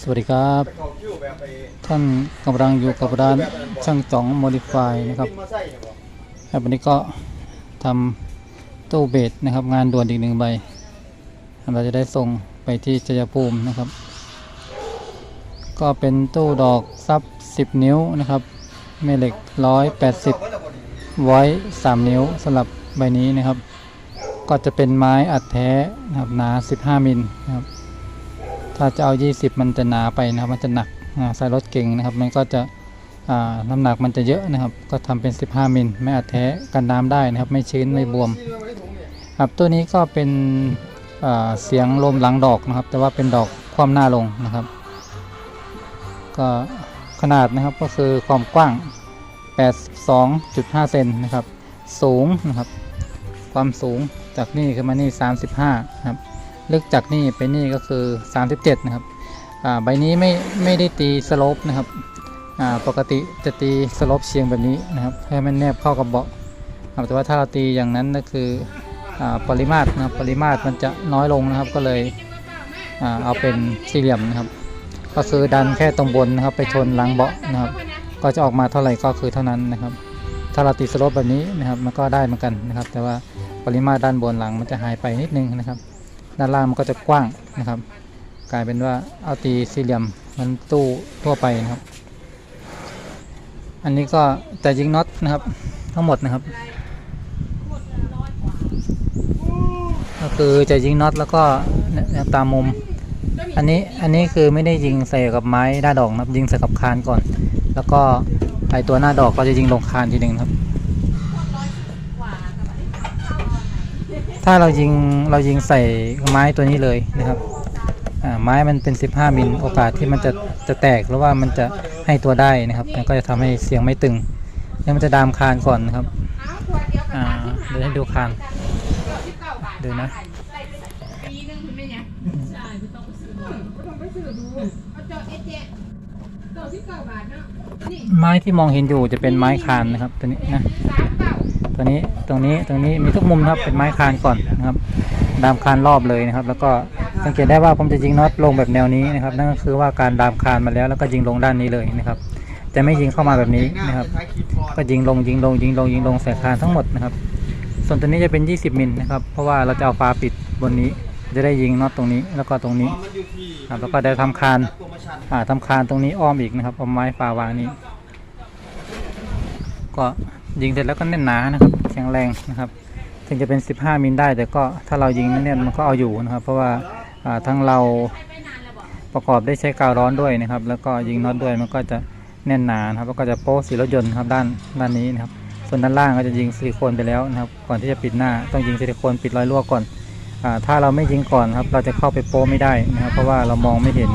สวัสดีครับ ท่านกำลังอยู่กับร้านช่างจ๋องโมดิฟายนะครับครับวันนี้ก็ทำตู้เบสนะครับ งานด่วนอีกหนึ่งใบ เราจะได้ส่งไปที่ชัยภูมินะครับ ก็เป็นตู้ดอกซับ 10 นิ้วนะครับแม่เหล็ก 180 ไว้ 3 นิ้วสำหรับใบนี้นะครับ ก็จะเป็นไม้อัดแท้นะครับหนา 15 มิลนะครับ ถ้าจะเอา 20 มันจะหนาไปนะครับ มันจะหนักอ่าใส่รถเก่งนะครับ มันก็จะน้ำหนักมันจะเยอะนะครับ ก็ทำเป็น 15 มิลไม่อัดแท้กันน้ำได้นะครับ ไม่ชื้นไม่บวม ครับตัวนี้ก็เป็นเสียงลมหลังดอกนะครับ แต่ว่าเป็นดอกคว่ำหน้าลงนะครับ ก็ขนาดนะครับก็คือความกว้าง 82.5 เซนนะครับ สูงนะครับ ความสูงจากนี่ขึ้นมานี่ 35 นะครับ ลึกจากนี่ไปนี่ก็คือ 37 นะครับใบนี้ไม่ไม่ได้ตีสโลปนะครับปกติจะตีสโลปเฉียงแบบนี้นะครับให้มันแนบเข้ากับเบาะแต่ว่าถ้าเราตีอย่างนั้นก็คืออปริมาตรนะรปริมาตรมันจะน้อยลงนะครับก็เลยอเอาเป็นสี่เหลี่ยมนะครับ ก็คือดันแค่ตรงบนนะครับ ไปชนหลังเบาะนะครับ ก็จะออกมาเท่าไหร่ก็คือเท่านั้นนะครับ ถ้าเราตีสโลปแบบนี้นะครับมันก็ได้เหมือนกันนะครับ แต่ว่าปริมาตรด้านบนหลังมันจะหายไปนิดนึงนะครับ ด้านล่างมันก็จะกว้างนะครับ กลายเป็นว่าเอาตีสี่เหลี่ยมมันตู้ทั่วไปนะครับ อันนี้ก็แต่ยิงน็อตนะครับ ทั้งหมดนะครับ ก็คือจะยิงน็อตแล้วก็เนี่ยตามมุม อันนี้อันนี้คือไม่ได้ยิงใส่กับไม้หน้าดอกนะครับ ยิงใส่กับคานก่อน แล้วก็ไอตัวหน้าดอกก็จะยิงลงคานทีหนึ่งครับ ถ้าเรายิงเรายิงใส่ไม้ตัวนี้เลยนะครับไม้มันเป็น 15 มิลโอกาสที่มันจะจะแตกหรือว่ามันจะให้ตัวได้นะครับก็จะทำให้เสียงไม่ตึงแล้วมันจะดามคานก่อนนะครับเดี๋ยวให้ดูคานดูนะไม่ยังใช่ไม่ต้องไปซื้อไม่ต้องไปซื้อดูเอาจอเอเจเก้าสิบเก้าบาทเนาะนี่ไม้ที่มองเห็นอยู่จะเป็นไม้คานนะครับตัวนี้นะ ตัวนี้ตรงนี้ตรงนี้มีทุกมุมนะครับเป็นไม้คานก่อนนะครับดามคานรอบเลยนะครับ แล้วก็สังเกตได้ว่าผมจะยิงน็อตลงแบบแนวนี้นะครับ นั่นก็คือว่าการดามคานมาแล้วแล้วก็ยิงลงด้านนี้เลยนะครับจะไม่ยิงเข้ามาแบบนี้นะครับ ก็ยิงลงยิงลงยิงลงยิงลงใส่คานทั้งหมดนะครับ ส่วนตัวนี้จะเป็น 20 มิลนะครับ เพราะว่าเราจะเอาฝาปิดบนนี้ จะได้ยิงน็อตตรงนี้แล้วก็ตรงนี้ครับแล้วก็ได้ทำคานอ่าทำคานตรงนี้อ้อมอีกนะครับเอาไม้ฝาวางนี้ ก็ ยิงเสร็จแล้วก็แน่นหนานะครับแข็งแรงนะครับ ถึงจะเป็น 15 มิลได้แต่ก็ถ้าเรายิงแน่นมันก็เอาอยู่นะครับ เพราะว่าทั้งเราประกอบได้ใช้กาวร้อนด้วยนะครับ แล้วก็ยิงน็อตด้วยมันก็จะแน่นหนานะครับแล้วก็จะโป๊สีรถยนต์ครับด้านด้านนี้นะครับ ส่วนด้านล่างก็จะยิงซิลิโคนไปแล้วนะครับ ก่อนที่จะปิดหน้าต้องยิงซิลิโคนปิดรอยรั่วก่อนอถ้าเราไม่ยิงก่อนครับ เราจะเข้าไปโป้ไม่ได้นะครับ เพราะว่าเรามองไม่เห็น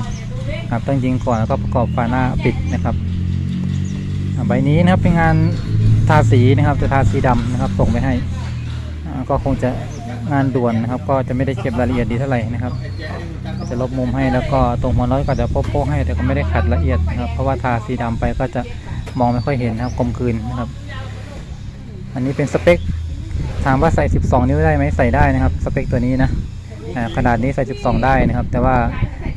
ครับต้องยิงก่อนแล้วก็ประกอบฝาหน้าปิดนะครับใบนี้นะครับเป็นงาน ทาสีนะครับจะทาสีดำนะครับส่งไปให้ก็คงจะงานด่วนนะครับ ก็จะไม่ได้เก็บรายละเอียดดีเท่าไหร่นะครับ จะลบมุมให้แล้วก็ตรงหัวน้อยก็จะโป๊ะๆให้แต่ก็ไม่ได้ขัดละเอียดนะครับ เพราะว่าทาสีดำไปก็จะมองไม่ค่อยเห็นนะครับกลมกลืนนะครับ อันนี้เป็นสเปคถามว่าใส่ 12 นิ้วได้ไหมใส่ได้นะครับสเปคตัวนี้นะขนาดนี้ใส่ 12 ได้นะครับ แต่ว่า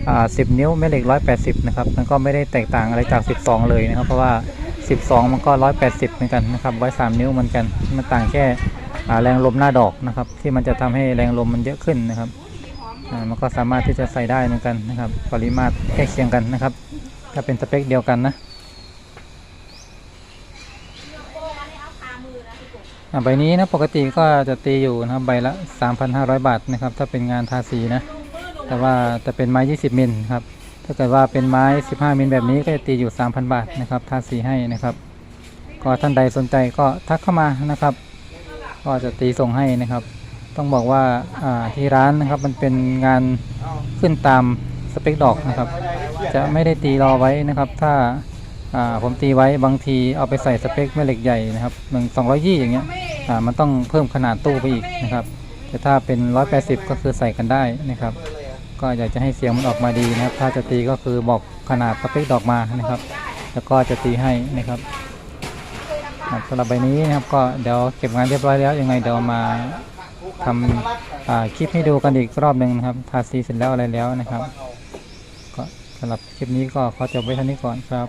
อ่า10 นิ้วแม่เหล็ก 180 นะครับมันก็ไม่ได้แตกต่างอะไรจาก 12 เลยนะครับ เพราะว่า 12 มันก็ 180 เหมือนกันนะครับไว้ 3 นิ้วเหมือนกันมันต่างแค่แรงลมหน้าดอกนะครับ ที่มันจะทำให้แรงลมมันเยอะขึ้นนะครับมันก็สามารถที่จะใส่ได้เหมือนกันนะครับ ปริมาตรใกล้เคียงกันนะครับ ถ้าเป็นสเปคเดียวกันนะใบนี้นะปกติก็จะตีอยู่นะครับใบละ 3,500 บาทนะครับ ถ้าเป็นงานทาสีนะ แต่ว่าจะเป็นไม้ 20 มิลครับ ถ้าเกิดว่าเป็นไม้ 15 มิลแบบนี้ก็จะตีอยู่ 3,000 บาทนะครับทาสีให้นะครับ ก็ท่านใดสนใจก็ทักเข้ามานะครับ ก็จะตีส่งให้นะครับ ต้องบอกว่าที่ร้านนะครับมันเป็นงานขึ้นตามสเปคดอกนะครับ จะไม่ได้ตีรอไว้นะครับ ถ้าผมตีไว้บางทีเอาไปใส่สเปคแม่เหล็กใหญ่นะครับหนึ่งสองร้อยยี่อย่างเงี้ยมันต้องเพิ่มขนาดตู้ไปอีกนะครับ แต่ถ้าเป็นร้อยแปดสิบก็คือใส่กันได้นะครับ ก็อยากจะให้เสียงมันออกมาดีนะครับ ถ้าจะตีก็คือบอกขนาดสติกดอกมานะครับ แล้วก็จะตีให้นะครับสำหรับใบนี้นะครับก็เดี๋ยวเก็บงานเรียบร้อยแล้วยังไงเดี๋ยวมาทำคลิปให้ดูกันอีกรอบหนึ่งนะครับทาสีเสร็จแล้วอะไรแล้วนะครับก็สำหรับคลิปนี้ก็ขอจบไว้เท่านี้ก่อนครับ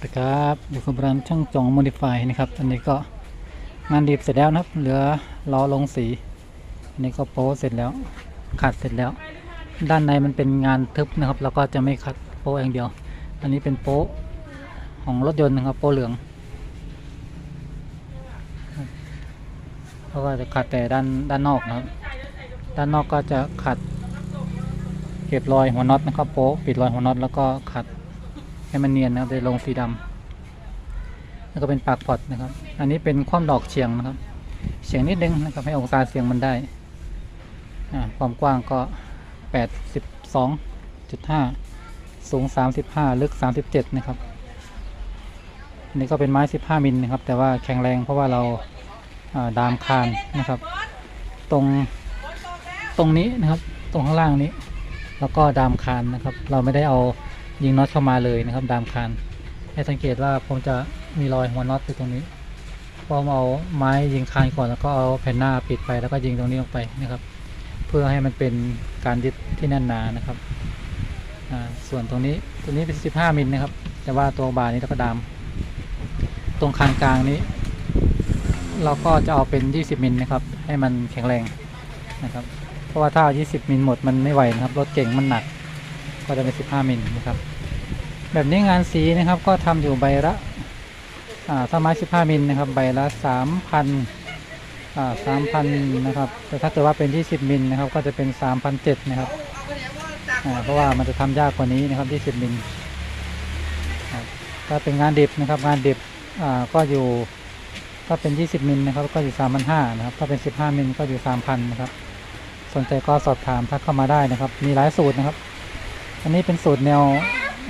สวัสดีครับอยู่กับร้านช่างจองโมดิฟายนะครับอันนี้ก็งานดีบเสร็จแล้วนะครับ เหลือล้อลงสีอันนี้ก็โป๊เสร็จแล้วขัดเสร็จแล้ว ด้านในมันเป็นงานทึบนะครับแล้วก็จะไม่ขัดโป๊อย่างเดียว อันนี้เป็นโป๊ของรถยนต์นะครับโป๊เหลืองเพราะว่าจะขัดแต่ด้านด้านนอกนะครับ ด้านนอกก็จะขัด เก็บรอยหัวน็อตนะครับโป๊ปิดรอยหัวน็อตแล้วก็ขัด ให้มันเนียนนะครับเลยลงสีดำแล้วก็เป็นปากพอดนะครับ อันนี้เป็นความดอกเฉียงนะครับ เฉียงนิดนึงนะครับให้องศาเสียงมันได้ความกว้างก็82.5สูง35ลึก37นะครับอันนี้ก็เป็นไม้15มิลนะครับ แต่ว่าแข็งแรงเพราะว่าเราดามคานนะครับ ตรงตรงนี้นะครับ ตรงข้างล่างนี้ แล้วก็ดามคานนะครับ เราไม่ได้เอา ยิงน็อตเข้ามาเลยนะครับดามคานให้สังเกตว่าผมจะมีรอยหัวน็อตอยู่ตรงนี้ผมเอาไม้ยิงคานก่อนแล้วก็เอาแผ่นหน้าปิดไปแล้วก็ยิงตรงนี้ลงไปนะครับ เพื่อให้มันเป็นการยึดที่แน่นหนานะครับส่วนตรงนี้ตัวนี้เป็น 15 มิลนะครับ แต่ว่าตัวบาร์นี้เราก็ดาม ตรงคานกลางนี้ เราก็จะเอาเป็น 20 มิลนะครับ ให้มันแข็งแรงนะครับ เพราะว่าถ้าเอา20 มิลหมดมันไม่ไหวนะครับ รถเก่งมันหนัก ก็จะเป็น 15 มิลนะครับ แบบนี้งานสีนะครับก็ทำอยู่ใบละอ่าถ้าไม้15มิลนะครับใบละ3,000อ่า3,000นะครับแต่ถ้าเกิดว่าเป็น20มิลนะครับก็จะเป็น3,700นเจ็ดนะครับเพราะว่ามันจะทำยากกว่านี้นะครับ20มิลครับถ้าเป็นงานดิบนะครับงานดิบก็อยู่ถ้าเป็น 20มิลนะครับก็อยู่3,500นะครับถ้าเป็น 15มิลก็อยู่3,000นะครับสนใจก็สอบถามทักเข้ามาได้นะครับ มีหลายสูตรนะครับ อันนี้เป็นสูตรแนว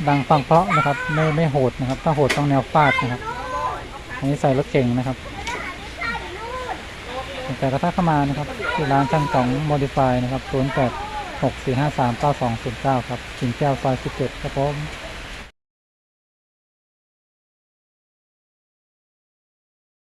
ดังฟังเพราะนะครับ ไม่ไม่โหดนะครับ ถ้าโหดต้องแนวฟาดนะครับ อันนี้ใส่รถเก่งนะครับแต่กระทักเข้ามานะครับที่ร้านช่างสองโมดิฟายนะครับตัวเลขหกสี่ห้าสามเก้าสองศูนย์เก้าครับกิ่งแก้วซอยสิบเจ็ดครับผม